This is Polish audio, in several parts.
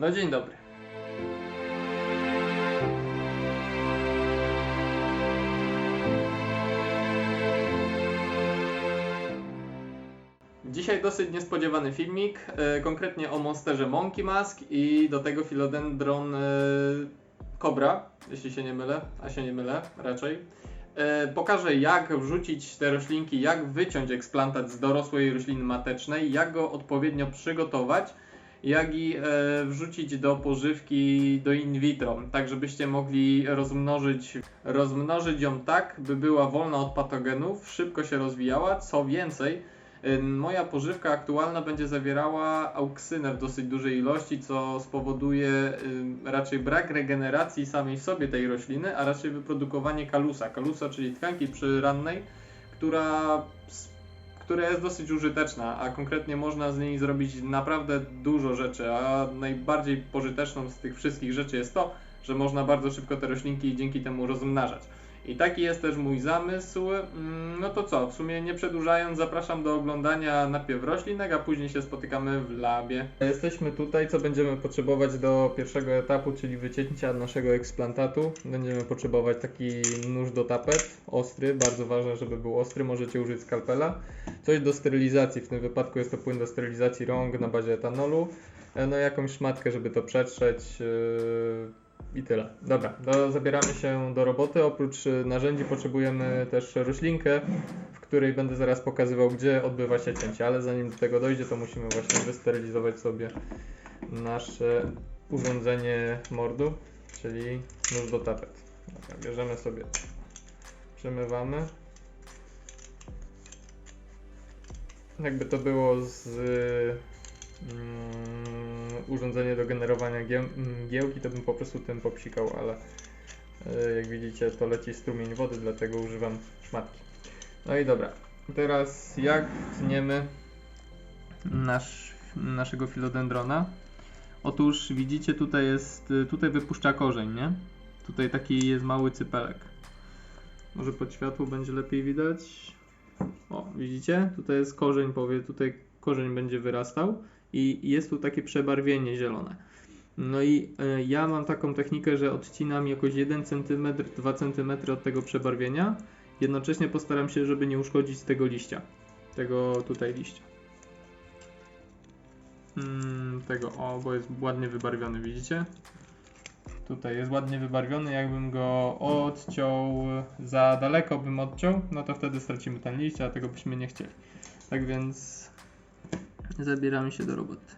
No dzień dobry. Dzisiaj dosyć niespodziewany filmik, e, konkretnie o monsterze Monkey Mask i do tego Philodendron e, Cobra, jeśli się nie mylę, a się nie mylę raczej. E, pokażę jak wrzucić te roślinki, jak wyciąć eksplantat z dorosłej rośliny matecznej, jak go odpowiednio przygotować, jak i e, wrzucić do pożywki do in vitro, tak żebyście mogli rozmnożyć, rozmnożyć ją tak, by była wolna od patogenów, szybko się rozwijała. Co więcej, y, moja pożywka aktualna będzie zawierała auksynę w dosyć dużej ilości, co spowoduje y, raczej brak regeneracji samej w sobie tej rośliny, a raczej wyprodukowanie kalusa. Kalusa, czyli tkanki przyrannej, która, która jest dosyć użyteczna, a konkretnie można z niej zrobić naprawdę dużo rzeczy, a najbardziej pożyteczną z tych wszystkich rzeczy jest to, że można bardzo szybko te roślinki dzięki temu rozmnażać. I taki jest też mój zamysł. Mm, No to co, w sumie nie przedłużając, zapraszam do oglądania najpierw roślinek, a później się spotykamy w labie. Jesteśmy tutaj, co będziemy potrzebować do pierwszego etapu, czyli wycięcia naszego eksplantatu. Będziemy potrzebować taki nóż do tapet, ostry, bardzo ważne, żeby był ostry, możecie użyć skalpela. Coś do sterylizacji, w tym wypadku jest to płyn do sterylizacji rąk na bazie etanolu. E, No jakąś szmatkę, żeby to przetrzeć. yy, i tyle. Dobra, do, zabieramy się do roboty. Oprócz y, narzędzi potrzebujemy też roślinkę, w której będę zaraz pokazywał, gdzie odbywa się cięcie. Ale zanim do tego dojdzie, to musimy właśnie wysterylizować sobie nasze urządzenie mordu, czyli nóż do tapet. Dobra, bierzemy sobie, przemywamy. Jakby to było z mm, urządzenie do generowania gieł, mgiełki, to bym po prostu tym popsikał, ale e, jak widzicie to leci strumień wody, dlatego używam szmatki. No i dobra, teraz jak tniemy nasz, naszego filodendrona? Otóż widzicie tutaj jest, tutaj wypuszcza korzeń, nie? Tutaj taki jest mały cypelek. Może pod światło będzie lepiej widać. O, widzicie? Tutaj jest korzeń, powie, tutaj korzeń będzie wyrastał i jest tu takie przebarwienie zielone. No i e, ja mam taką technikę, że odcinam jakoś 1 cm, 2 cm od tego przebarwienia. Jednocześnie postaram się, żeby nie uszkodzić tego liścia. Tego tutaj liścia. Mm, tego, o, bo jest ładnie wybarwiony, widzicie? Tutaj jest ładnie wybarwiony, jakbym go odciął za daleko bym odciął, no to wtedy stracimy ten liść, a tego byśmy nie chcieli. Tak więc zabieramy się do roboty.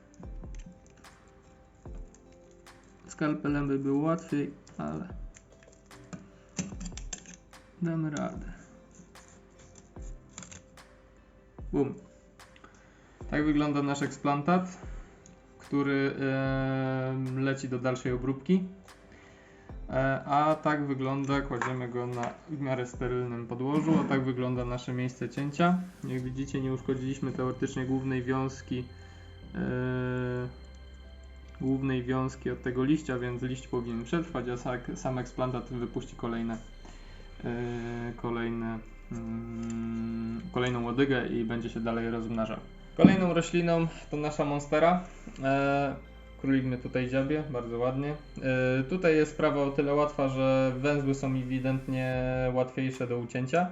Skalpelem by było łatwiej, ale damy radę. Bum. Tak wygląda nasz eksplantat, który em, leci do dalszej obróbki. E, A tak wygląda, kładziemy go na w miarę sterylnym podłożu, a tak wygląda nasze miejsce cięcia. Jak widzicie nie uszkodziliśmy teoretycznie głównej wiązki e, głównej wiązki od tego liścia, więc liść powinien przetrwać, a sam, sam eksplantat wypuści kolejne e, kolejne mm, kolejną łodygę i będzie się dalej rozmnażał. Kolejną rośliną to nasza monstera. E, Królik mnie tutaj dziabie, bardzo ładnie. Yy, tutaj jest sprawa o tyle łatwa, że węzły są ewidentnie łatwiejsze do ucięcia.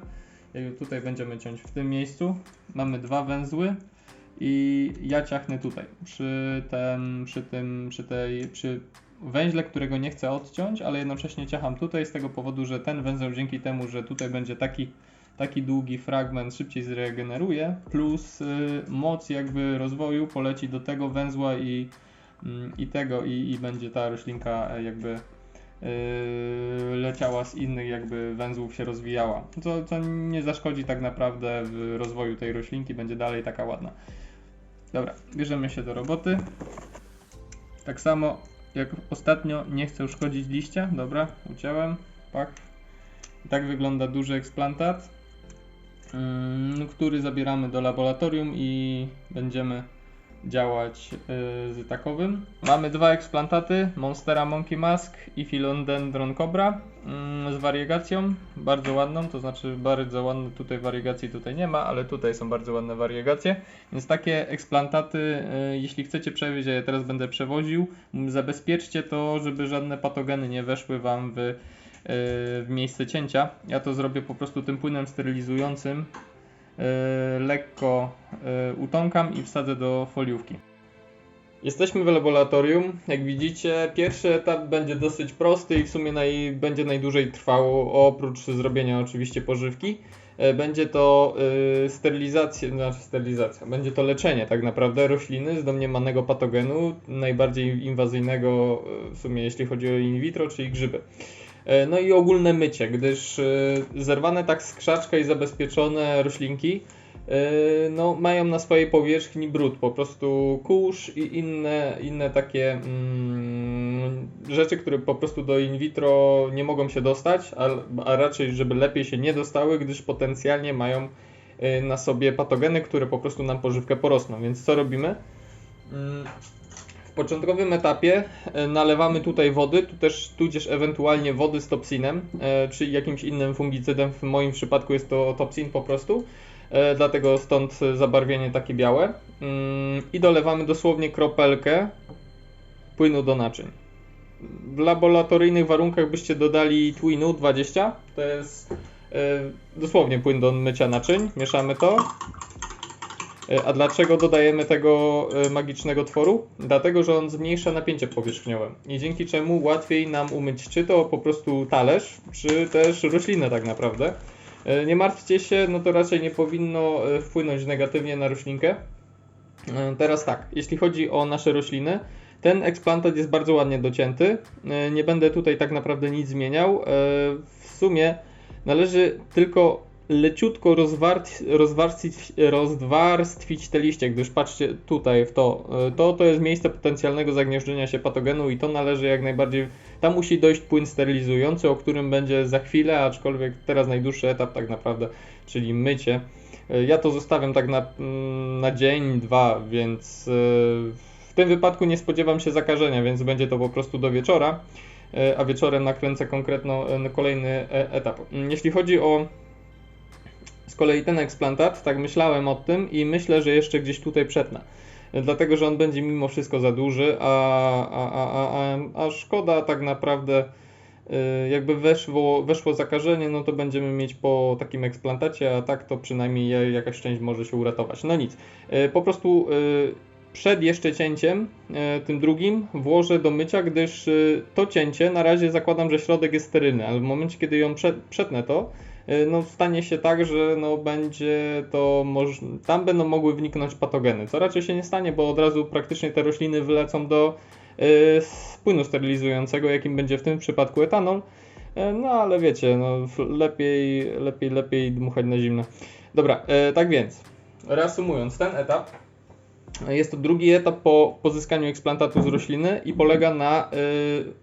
Tutaj będziemy ciąć w tym miejscu. Mamy dwa węzły i ja ciachnę tutaj. Przy tym, przy tym, przy tej, przy węźle, którego nie chcę odciąć, ale jednocześnie ciacham tutaj z tego powodu, że ten węzeł dzięki temu, że tutaj będzie taki taki długi fragment szybciej zregeneruje, plus y, moc jakby rozwoju poleci do tego węzła i i tego i, i będzie ta roślinka e, jakby yy, leciała z innych jakby węzłów się rozwijała. Co, co nie zaszkodzi tak naprawdę w rozwoju tej roślinki, będzie dalej taka ładna. Dobra, bierzemy się do roboty. Tak samo jak ostatnio nie chcę uszkodzić liścia. Dobra, uciąłem. Pak. Tak wygląda duży eksplantat, mm, który zabieramy do laboratorium i będziemy działać y, z takowym. Mamy dwa eksplantaty, Monstera Monkey Mask i Philodendron Cobra mm, z wariegacją, bardzo ładną, to znaczy bardzo ładne tutaj warigacji tutaj nie ma, ale tutaj są bardzo ładne wariegacje, więc takie eksplantaty, y, jeśli chcecie przewieźć, a ja teraz będę przewoził, m, zabezpieczcie to, żeby żadne patogeny nie weszły Wam w, y, w miejsce cięcia. Ja to zrobię po prostu tym płynem sterylizującym, lekko y, utąkam i wsadzę do foliówki. Jesteśmy w laboratorium. Jak widzicie, pierwszy etap będzie dosyć prosty i w sumie naj, będzie najdłużej trwało, oprócz zrobienia oczywiście pożywki. E, Będzie to sterylizacja, znaczy sterylizacja, będzie to leczenie tak naprawdę rośliny z domniemanego patogenu, najbardziej inwazyjnego w sumie jeśli chodzi o in vitro, czyli grzyby. E, No i ogólne mycie, gdyż y, zerwane tak z krzaczka i zabezpieczone roślinki Yy, no, mają na swojej powierzchni brud, po prostu kurz i inne, inne takie mm, rzeczy, które po prostu do in vitro nie mogą się dostać, a, a raczej, żeby lepiej się nie dostały, gdyż potencjalnie mają na sobie patogeny, które po prostu nam pożywkę porosną. Więc co robimy? W początkowym etapie e, nalewamy tutaj wody, tu też tudzież ewentualnie wody z topsinem, e, czy jakimś innym fungicydem. W moim przypadku jest to topsin po prostu. E, dlatego stąd zabarwienie takie białe. Mm, I dolewamy dosłownie kropelkę płynu do naczyń. W laboratoryjnych warunkach byście dodali Twinu 20. To jest dosłownie płyn do mycia naczyń. Mieszamy to. E, A dlaczego dodajemy tego e, magicznego tworu? Dlatego, że on zmniejsza napięcie powierzchniowe i dzięki czemu łatwiej nam umyć czy to po prostu talerz, czy też roślinę tak naprawdę. E, Nie martwcie się, no to raczej nie powinno wpłynąć negatywnie na roślinkę. Teraz tak, jeśli chodzi o nasze rośliny, ten eksplantat jest bardzo ładnie docięty. Nie będę tutaj tak naprawdę nic zmieniał. W sumie należy tylko leciutko rozwarć, rozwarstwić, rozwarstwić te liście, gdyż patrzcie tutaj w to. E, To to jest miejsce potencjalnego zagnieżdżenia się patogenu i to należy jak najbardziej. Tam musi dojść płyn sterylizujący, o którym będzie za chwilę, aczkolwiek teraz najdłuższy etap tak naprawdę, czyli mycie. E, Ja to zostawiam tak na, mm, na dzień, dwa, więc e, w tym wypadku nie spodziewam się zakażenia, więc będzie to po prostu do wieczora, a wieczorem nakręcę konkretno kolejny etap. Mm, Jeśli chodzi o kolei ten eksplantat, tak myślałem o tym i myślę, że jeszcze gdzieś tutaj przetnę. Dlatego, że on będzie mimo wszystko za duży, a, a, a, a, a, szkoda tak naprawdę y, jakby weszło, weszło zakażenie, no to będziemy mieć po takim eksplantacie, a tak to przynajmniej jakaś część może się uratować. No nic, Y, po prostu y, przed jeszcze cięciem, tym drugim, włożę do mycia, gdyż to cięcie na razie zakładam, że środek jest sterylny, ale w momencie, kiedy ją prze- przetnę to, no stanie się tak, że no będzie to, moż... tam będą mogły wniknąć patogeny, co raczej się nie stanie, bo od razu praktycznie te rośliny wylecą do y, płynu sterylizującego, jakim będzie w tym przypadku etanol. Y, No ale wiecie, no, lepiej, lepiej, lepiej dmuchać na zimno. Dobra, y, tak więc, reasumując, ten etap jest to drugi etap po pozyskaniu eksplantatu z rośliny i polega na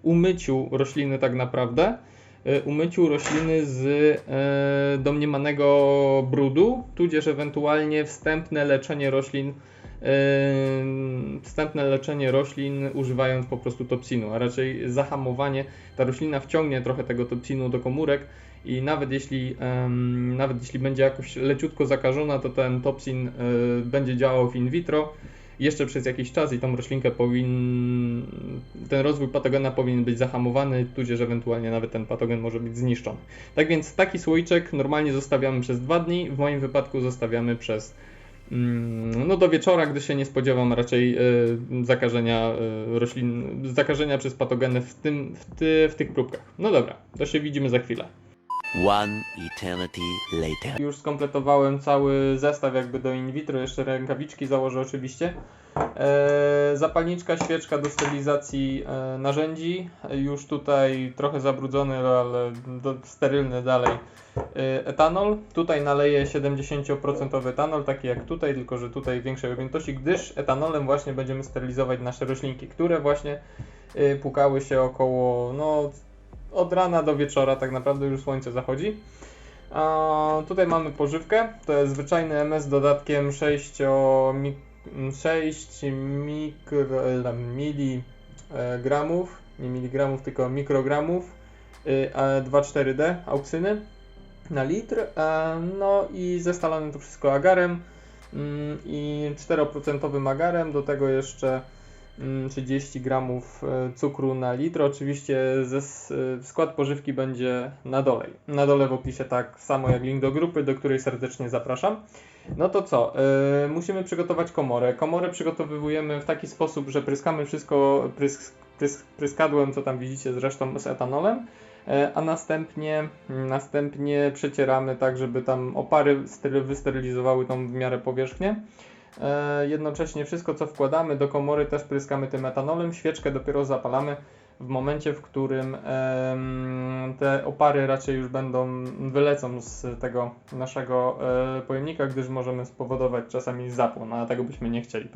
umyciu rośliny tak naprawdę. Y, umyciu rośliny z y, domniemanego brudu, tudzież ewentualnie wstępne leczenie roślin Yy, wstępne leczenie roślin używając po prostu topsinu, a raczej zahamowanie. Ta roślina wciągnie trochę tego topsinu do komórek i nawet jeśli, nawet jeśli będzie jakoś leciutko zakażona, to ten topsin będzie działał w in vitro jeszcze przez jakiś czas i tą roślinkę powin... ten rozwój patogena powinien być zahamowany, tudzież ewentualnie nawet ten patogen może być zniszczony. Tak więc taki słoiczek normalnie zostawiamy przez dwa dni, w moim wypadku zostawiamy przez Mm, No do wieczora, gdy się nie spodziewam raczej y, zakażenia y, roślin, zakażenia przez patogeny w, tym, w, ty, w tych próbkach. No dobra, to się widzimy za chwilę. One eternity later. Już skompletowałem cały zestaw jakby do in vitro, jeszcze rękawiczki założę oczywiście. E, zapalniczka, świeczka do stylizacji e, narzędzi. Już tutaj trochę zabrudzony, ale do, sterylny dalej e, etanol. Tutaj naleję 70% etanol, taki jak tutaj, tylko że tutaj większej objętości, gdyż etanolem właśnie będziemy sterylizować nasze roślinki, które właśnie e, pukały się około no, od rana do wieczora, tak naprawdę już słońce zachodzi. A tutaj mamy pożywkę, to jest zwyczajny MS z dodatkiem 6 mm, 6 mikro, e, miligramów, nie miligramów, tylko mikrogramów. Y, a 2,4D auksyny na litr, e, no i zestalane to wszystko agarem. Mm, i 4% agarem, do tego jeszcze 30 gramów e, cukru na litr. Oczywiście ze, e, skład pożywki będzie na dole. Na dole w opisie tak samo jak link do grupy, do której serdecznie zapraszam. No to co? E, musimy przygotować komorę. Komorę przygotowujemy w taki sposób, że pryskamy wszystko prys, prys, pryskadłem, co tam widzicie zresztą z etanolem. E, a następnie, następnie przecieramy tak, żeby tam opary ster- wysterylizowały tą w miarę powierzchnię. E, Jednocześnie wszystko, co wkładamy do komory, też pryskamy tym etanolem. Świeczkę dopiero zapalamy w momencie, w którym te opary raczej już będą, wylecą z tego naszego e, pojemnika, gdyż możemy spowodować czasami zapłon, a tego byśmy nie chcieli.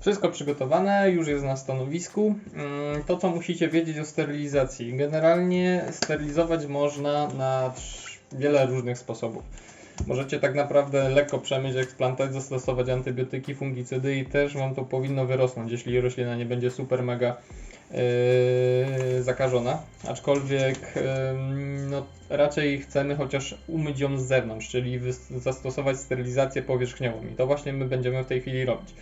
Wszystko przygotowane, już jest na stanowisku. Mm, To, co musicie wiedzieć o sterylizacji. Generalnie sterylizować można na wiele różnych sposobów. Możecie tak naprawdę lekko przemyć eksplantat, zastosować antybiotyki, fungicydy i też Wam to powinno wyrosnąć, jeśli roślina nie będzie super mega yy, zakażona. Aczkolwiek ym, no, raczej chcemy chociaż umyć ją z zewnątrz, czyli zastosować sterylizację powierzchniową i to właśnie my będziemy w tej chwili robić.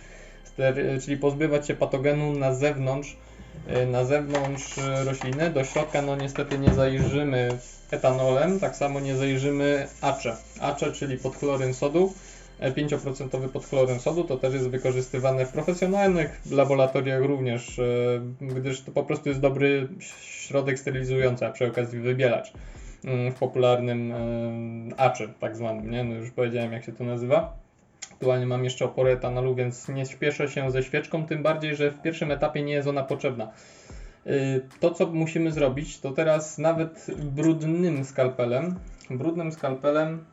Czyli pozbywać się patogenu na zewnątrz, na zewnątrz y, rośliny. Do środka no niestety nie zajrzymy etanolem, tak samo nie zajrzymy acze. Acze, czyli podchloryn sodu, e, 5% podchloryn sodu, to też jest wykorzystywane w profesjonalnych laboratoriach również, e, gdyż to po prostu jest dobry środek sterylizujący, a przy okazji wybielacz mm, w popularnym e, acze, tak zwanym, nie? No już powiedziałem jak się to nazywa. Aktualnie mam jeszcze oporę etanolu, więc nie śpieszę się ze świeczką, tym bardziej, że w pierwszym etapie nie jest ona potrzebna. Y, To, co musimy zrobić, to teraz nawet brudnym skalpelem, brudnym skalpelem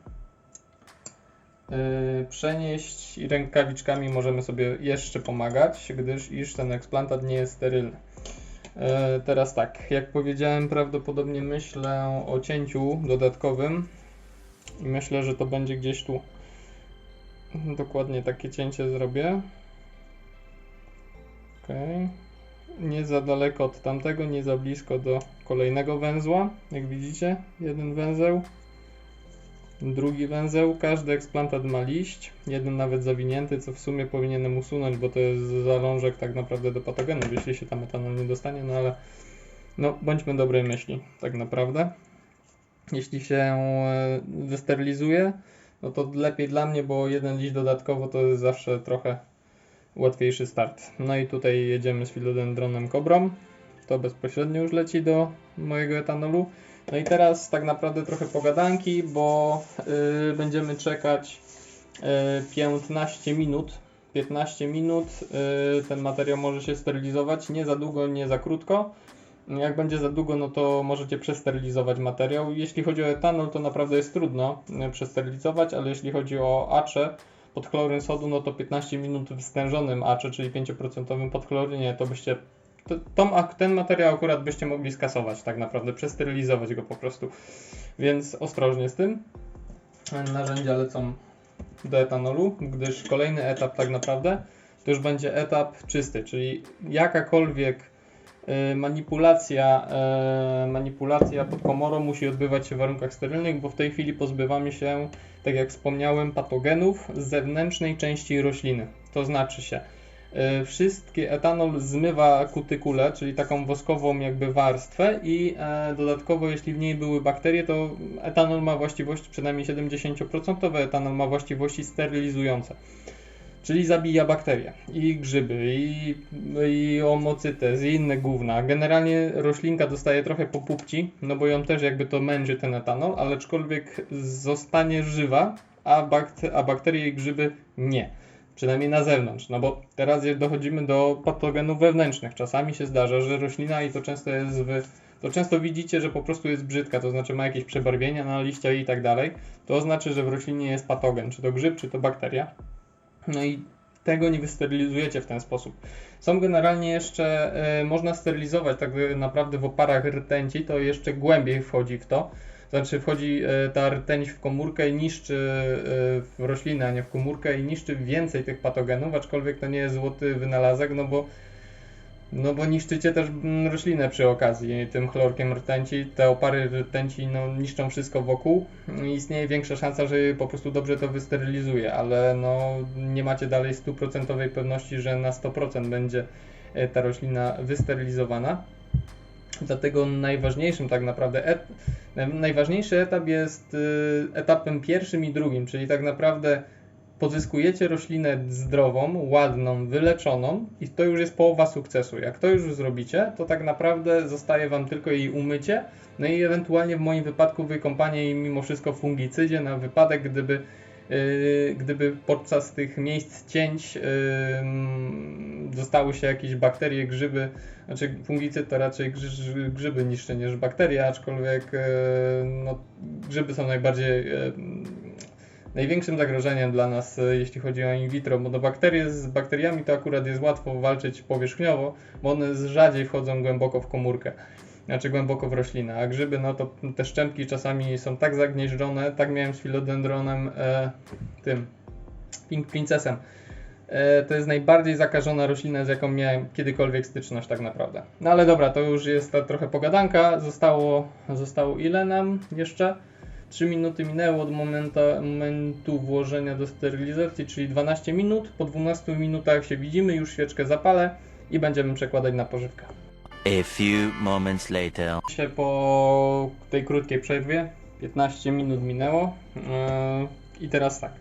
y, przenieść i rękawiczkami możemy sobie jeszcze pomagać, gdyż iż ten eksplantat nie jest sterylny. Y, Teraz tak, jak powiedziałem, prawdopodobnie myślę o cięciu dodatkowym i myślę, że to będzie gdzieś tu. Dokładnie takie cięcie zrobię. Okej. Nie za daleko od tamtego, nie za blisko do kolejnego węzła. Jak widzicie, jeden węzeł, drugi węzeł. Każdy eksplantat ma liść, jeden nawet zawinięty, co w sumie powinienem usunąć, bo to jest zalążek tak naprawdę do patogenów, jeśli się tam etanol nie dostanie, no ale no bądźmy dobrej myśli, tak naprawdę. Jeśli się e, wysterylizuje, no to lepiej dla mnie, bo jeden liść dodatkowo to jest zawsze trochę łatwiejszy start. No i tutaj jedziemy z filodendronem kobrą. To bezpośrednio już leci do mojego etanolu. No i teraz tak naprawdę trochę pogadanki, bo y, będziemy czekać y, 15 minut. 15 minut y, ten materiał może się sterylizować, nie za długo, nie za krótko. Jak będzie za długo, no to możecie przesterylizować materiał. Jeśli chodzi o etanol, to naprawdę jest trudno y, przesterylizować, ale jeśli chodzi o acze, podchloryn sodu, no to 15 minut w stężonym acze, czyli 5% podchlorynie, to byście to, ak- ten materiał akurat byście mogli skasować tak naprawdę, przesterylizować go po prostu. Więc ostrożnie z tym. Narzędzia lecą do etanolu, gdyż kolejny etap tak naprawdę to już będzie etap czysty, czyli jakakolwiek manipulacja, y, manipulacja pod komorą musi odbywać się w warunkach sterylnych, bo w tej chwili pozbywamy się, tak jak wspomniałem, patogenów z zewnętrznej części rośliny. To znaczy się, y, wszystkie etanol zmywa kutykulę, czyli taką woskową jakby warstwę i e, dodatkowo jeśli w niej były bakterie, to etanol ma właściwości, przynajmniej 70% etanol ma właściwości sterylizujące. Czyli zabija bakterie i grzyby, i, i omocytez, i inne gówna. Generalnie roślinka dostaje trochę po pupci, no bo ją też jakby to męczy ten etanol, ale aczkolwiek zostanie żywa, a, a bakterie i grzyby nie. Przynajmniej na zewnątrz, no bo teraz dochodzimy do patogenów wewnętrznych. Czasami się zdarza, że roślina i to często jest w to często widzicie, że po prostu jest brzydka, to znaczy ma jakieś przebarwienia na liście i tak dalej. To znaczy, że w roślinie jest patogen, czy to grzyb, czy to bakteria. No i tego nie wysterylizujecie w ten sposób. Są generalnie jeszcze, e, można sterylizować tak naprawdę w oparach rtęci, to jeszcze głębiej wchodzi w to. Znaczy wchodzi e, ta rtęć w komórkę i niszczy w roślinę, a nie w komórkę i niszczy więcej tych patogenów, aczkolwiek to nie jest złoty wynalazek, no bo no bo niszczycie też mm, roślinę przy okazji tym chlorkiem rtęci. Te opary rtęci no, niszczą wszystko wokół. I Istnieje większa szansa, że po prostu dobrze to wysterylizuje, ale no, nie macie dalej stuprocentowej pewności, że na 100% będzie e, ta roślina wysterylizowana. Dlatego najważniejszym tak naprawdę et, naj- najważniejszy etap jest y, etapem pierwszym i drugim, czyli tak naprawdę pozyskujecie roślinę zdrową, ładną, wyleczoną i to już jest połowa sukcesu. Jak to już zrobicie, to tak naprawdę zostaje Wam tylko jej umycie, no i ewentualnie w moim wypadku wykąpanie jej mimo wszystko w fungicydzie na wypadek, gdyby, yy, gdyby podczas tych miejsc cięć yy, dostały się jakieś bakterie, grzyby, znaczy fungicyd to raczej grzyby, niższe niż bakterie, aczkolwiek yy, no, grzyby są najbardziej największym zagrożeniem dla nas, e, jeśli chodzi o in vitro, bo do bakterie z bakteriami to akurat jest łatwo walczyć powierzchniowo, bo one rzadziej wchodzą głęboko w komórkę, znaczy głęboko w roślinę, a grzyby, no to te szczępki czasami są tak zagnieżdżone, tak miałem z filodendronem e, tym Pink Princessem. E, to jest najbardziej zakażona roślina, z jaką miałem kiedykolwiek styczność tak naprawdę. No ale dobra, to już jest ta trochę pogadanka, zostało, zostało ile nam jeszcze? 3 minuty minęły od momenta, momentu włożenia do sterylizacji, czyli 12 minut. Po 12 minutach się widzimy, już świeczkę zapalę i będziemy przekładać na pożywkę. A few moments later. Się po tej krótkiej przerwie, 15 minut minęło yy, i teraz tak.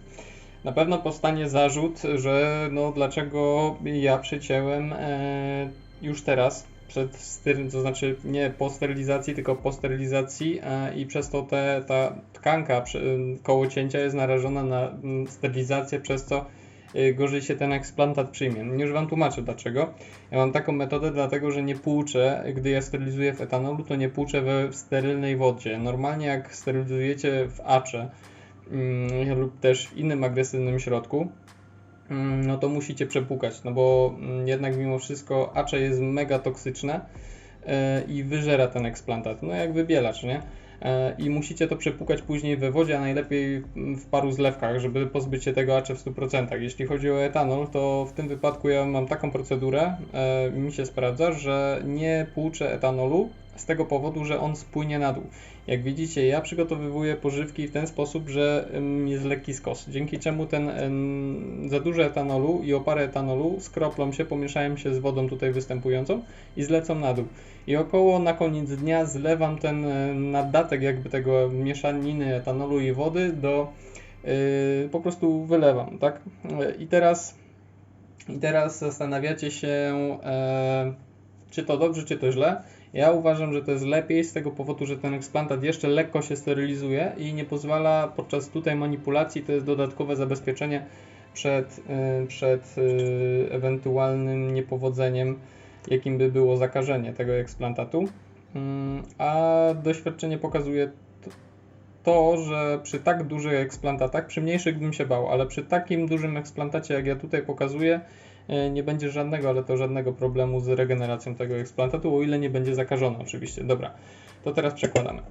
Na pewno powstanie zarzut, że no dlaczego ja przycięłem e, już teraz, przed styr, to znaczy nie po sterylizacji, tylko po sterylizacji e, i przez to te, ta tkanka przy, koło cięcia jest narażona na mm, sterylizację, przez co y, gorzej się ten eksplantat przyjmie. Już Wam tłumaczę dlaczego. Ja mam taką metodę, dlatego że nie płuczę, gdy ja sterylizuję w etanolu, to nie płuczę we sterylnej wodzie. Normalnie jak sterylizujecie w acze mm, lub też w innym agresywnym środku, no to musicie przepłukać, no bo mm, jednak mimo wszystko acze jest mega toksyczne e, i wyżera ten eksplantat, no jak wybielacz, nie? E, I musicie to przepłukać później we wodzie, a najlepiej mm, w paru zlewkach, żeby pozbyć się tego acze w 100%. Jeśli chodzi o etanol, to w tym wypadku ja mam taką procedurę, e, mi się sprawdza, że nie płuczę etanolu z tego powodu, że on spłynie na dół. Jak widzicie, ja przygotowywuję pożywki w ten sposób, że jest lekki skos, dzięki czemu ten za dużo etanolu i opary etanolu skroplą się, pomieszają się z wodą tutaj występującą i zlecą na dół. I około na koniec dnia zlewam ten naddatek jakby tego mieszaniny etanolu i wody do y, po prostu wylewam, tak? Y, I teraz i teraz zastanawiacie się, e, czy to dobrze, czy to źle. Ja uważam, że to jest lepiej z tego powodu, że ten eksplantat jeszcze lekko się sterylizuje i nie pozwala podczas tutaj manipulacji, to jest dodatkowe zabezpieczenie przed, y, przed y, ewentualnym niepowodzeniem, jakim by było zakażenie tego eksplantatu. Mm, A doświadczenie pokazuje to, że przy tak dużych eksplantatach, przy mniejszych bym się bał, ale przy takim dużym eksplantacie, jak ja tutaj pokazuję, nie będzie żadnego, ale to żadnego problemu z regeneracją tego eksplantatu, o ile nie będzie zakażony oczywiście. Dobra, to teraz przekładamy.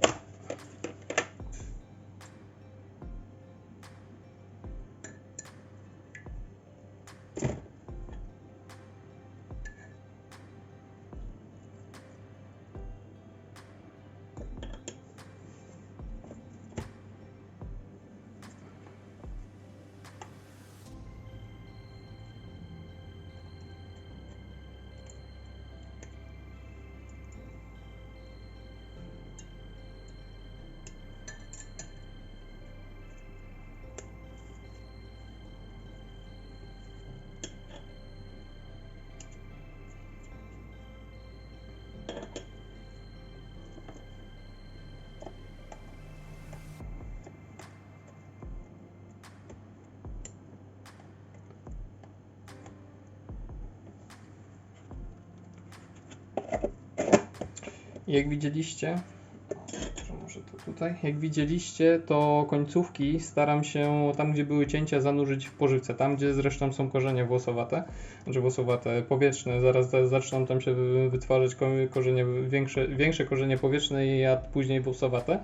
Jak widzieliście, tutaj, jak widzieliście, to końcówki staram się tam, gdzie były cięcia, zanurzyć w pożywce. Tam, gdzie zresztą są korzenie włosowate, znaczy włosowate, powietrzne, zaraz za- zaczną tam się wy- wytwarzać ko- korzenie, większe, większe korzenie powietrzne i a później włosowate.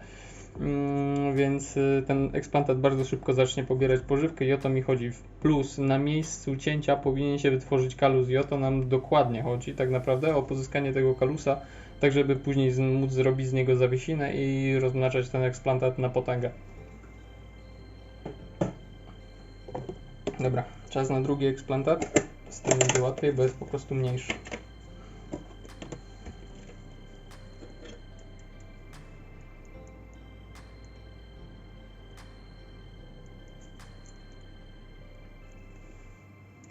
Mm, więc y, ten eksplantat bardzo szybko zacznie pobierać pożywkę i o to mi chodzi. Plus na miejscu cięcia powinien się wytworzyć kalus i o to nam dokładnie chodzi tak naprawdę o pozyskanie tego kalusa, tak żeby później z- móc zrobić z niego zawiesinę i rozmnażać ten eksplantat na potęgę. Dobra, czas na drugi eksplantat. Z tym będzie łatwiej, bo jest po prostu mniejszy.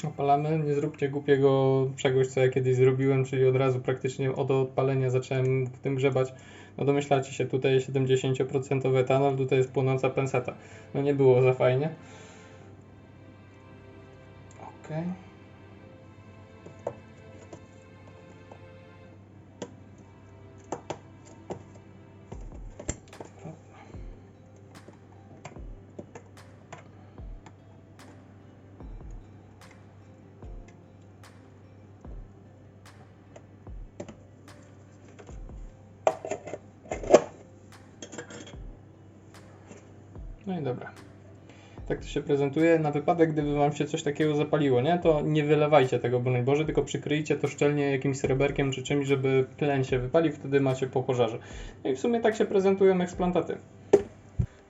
Opalamy, nie zróbcie głupiego czegoś, co ja kiedyś zrobiłem, czyli od razu praktycznie od odpalenia zacząłem w tym grzebać. No domyślacie się, tutaj jest 70% etanol, tutaj jest płonąca penseta. No nie było za fajnie. Okej. No się prezentuje. Na wypadek, gdyby Wam się coś takiego zapaliło, nie? To nie wylewajcie tego, broń Boże, tylko przykryjcie to szczelnie jakimś sreberkiem czy czymś, żeby tlen się wypalił, wtedy macie po pożarze. No i w sumie tak się prezentują eksplantaty.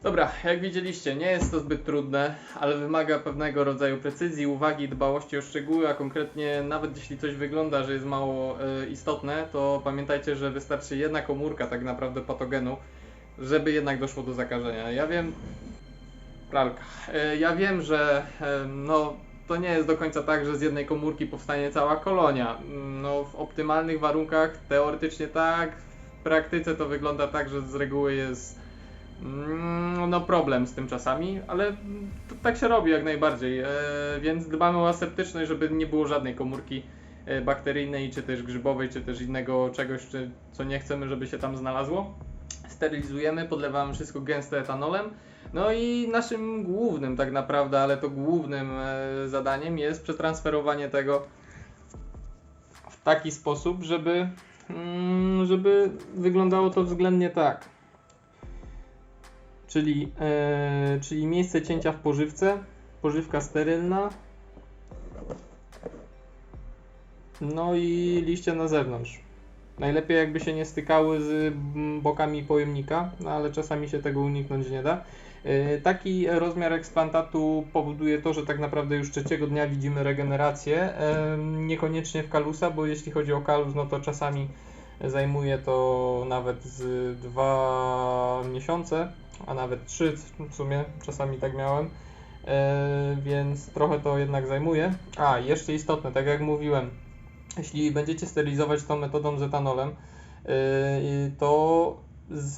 Dobra, jak widzieliście, nie jest to zbyt trudne, ale wymaga pewnego rodzaju precyzji, uwagi, dbałości o szczegóły, a konkretnie nawet jeśli coś wygląda, że jest mało e, istotne, to pamiętajcie, że wystarczy jedna komórka tak naprawdę patogenu, żeby jednak doszło do zakażenia. Ja wiem, pralka, e, ja wiem, że no to nie jest do końca tak, że z jednej komórki powstanie cała kolonia. Mm, No w optymalnych warunkach teoretycznie tak, w praktyce to wygląda tak, że z reguły jest Mm, No problem z tym czasami, ale to tak się robi jak najbardziej, e, więc dbamy o aseptyczność, żeby nie było żadnej komórki e, bakteryjnej, czy też grzybowej, czy też innego czegoś, czy, co nie chcemy, żeby się tam znalazło. Sterylizujemy, podlewamy wszystko gęsto etanolem. No i naszym głównym tak naprawdę, ale to głównym e, zadaniem jest przetransferowanie tego w taki sposób, żeby, mm, żeby wyglądało to względnie tak czyli, e, czyli miejsce cięcia w pożywce, pożywka sterylna, no i liście na zewnątrz. Najlepiej jakby się nie stykały z mm, bokami pojemnika, no ale czasami się tego uniknąć nie da. E, Taki rozmiar eksplantatu powoduje to, że tak naprawdę już trzeciego dnia widzimy regenerację. Niekoniecznie w kalusa, bo jeśli chodzi o kalus, no to czasami zajmuje to nawet z dwa miesiące, a nawet trzy w sumie, czasami tak miałem, e, więc trochę to jednak zajmuje. A, jeszcze istotne, tak jak mówiłem, jeśli będziecie sterylizować tą metodą z etanolem, i to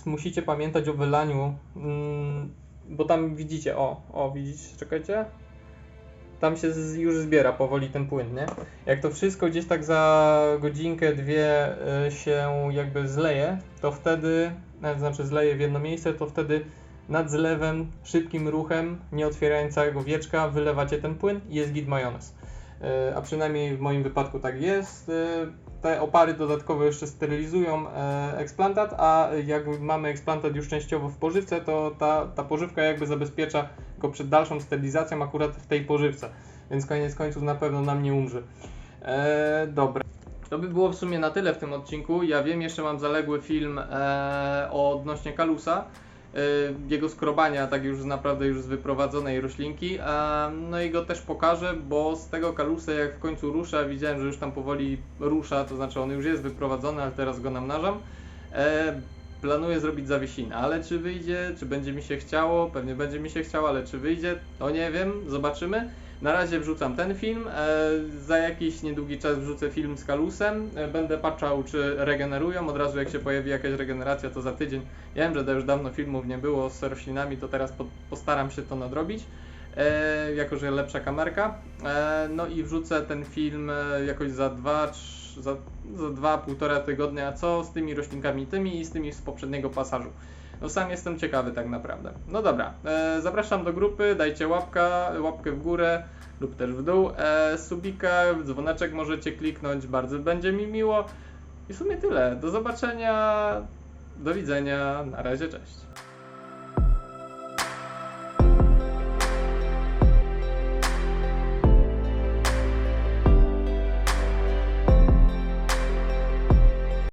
musicie pamiętać o wylaniu, mm, bo tam widzicie, o, o, widzicie, czekajcie, tam się z, już zbiera powoli ten płyn, nie? Jak to wszystko gdzieś tak za godzinkę, dwie y, się jakby zleje, to wtedy, e, znaczy zleje w jedno miejsce, to wtedy nad zlewem, szybkim ruchem, nie otwierając całego wieczka, wylewacie ten płyn i jest git majonez. Y, A przynajmniej w moim wypadku tak jest. Y, Te opary dodatkowo jeszcze sterylizują e, eksplantat, a jak mamy eksplantat już częściowo w pożywce, to ta, ta pożywka jakby zabezpiecza go przed dalszą sterylizacją akurat w tej pożywce. Więc koniec końców na pewno nam nie umrze. E, dobra. To by było w sumie na tyle w tym odcinku. Ja wiem, jeszcze mam zaległy film e, odnośnie kalusa. E, jego skrobania, tak już naprawdę już z wyprowadzonej roślinki. No i go też pokażę, bo z tego kalusa jak w końcu rusza, widziałem, że już tam powoli rusza, to znaczy on już jest wyprowadzony, ale teraz go namnażam. E, planuję zrobić zawiesinę, ale czy wyjdzie, czy będzie mi się chciało, pewnie będzie mi się chciało, ale czy wyjdzie, to nie wiem, zobaczymy. Na razie wrzucam ten film, e, za jakiś niedługi czas wrzucę film z kalusem, e, będę patrzał czy regenerują, od razu jak się pojawi jakaś regeneracja to za tydzień. Ja wiem, że już dawno filmów nie było z roślinami, to teraz po, postaram się to nadrobić. E, jako, że lepsza kamerka. E, no i wrzucę ten film e, jakoś za dwa, trz- za, za dwa, półtora tygodnia, co z tymi roślinkami tymi i z tymi z poprzedniego pasażu. No sam jestem ciekawy tak naprawdę. No dobra, e, zapraszam do grupy, dajcie łapka, łapkę w górę lub też w dół, e, subika, dzwoneczek możecie kliknąć, bardzo będzie mi miło. I w sumie tyle. Do zobaczenia, do widzenia, na razie, cześć.